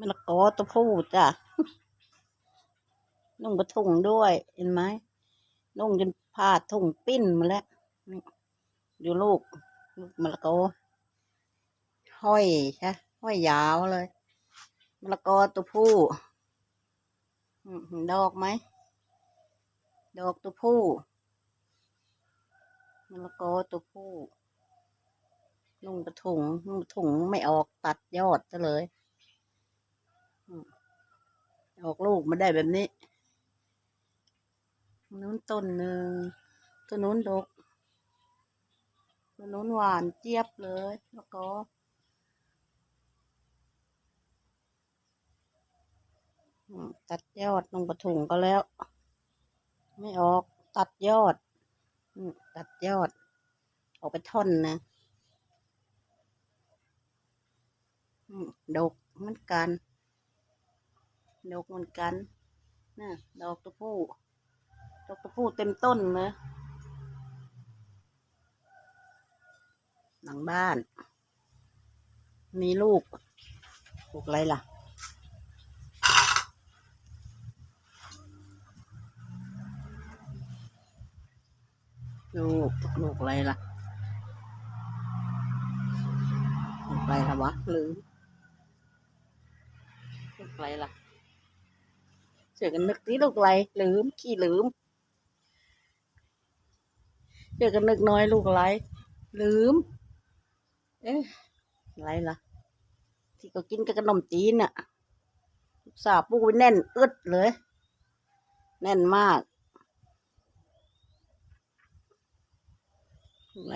มะละกอตัวผู้จ้ะนุ่งกระถุงด้วย เห็นไหมนุ่งจนผ้าถุงปิ้นมาแล้วดูลูกลูกมะละกอห้อยใช่ห้อยยาวเลยมะละกอตัวผู้ดอกไหม ดอกตัวผู้มะละกอตัวผู้นุ่งกระถุงนุ่งกระถุงไม่ออกตัดยอดซะเลย ออกลูกมาได้แบบนี้นู้นต้นหนึ่งต้นนู้นดกต้นนู้นหวานเจี๊ยบเลยแล้วก็ตัดยอดลงกระถุงก็แล้ว ไม่ออกตัดยอดตัดยอด ออกไปท่อนนะดกเหมือนกัน ดอกเหมือนกันน่ะดอกตัวผู้ดอกตัวผู้เต็มต้นเลยหลังบ้าน มีลูกลูกอะไรล่ะลูกลูกอะไรล่ะลูกอะไรล่ะวะลืมลูกอะไรล่ะ เจอกันนึกที่ลูกอะไรลืมขี้ลืมเจอกันนึกน้อยลูกอะไรลืม เอ๊ะอะไรล่ะ ที่ก็กินกับขนมจีนน่ะลูกสาวปูไว้แน่นอึดเลย แน่นมากอะไร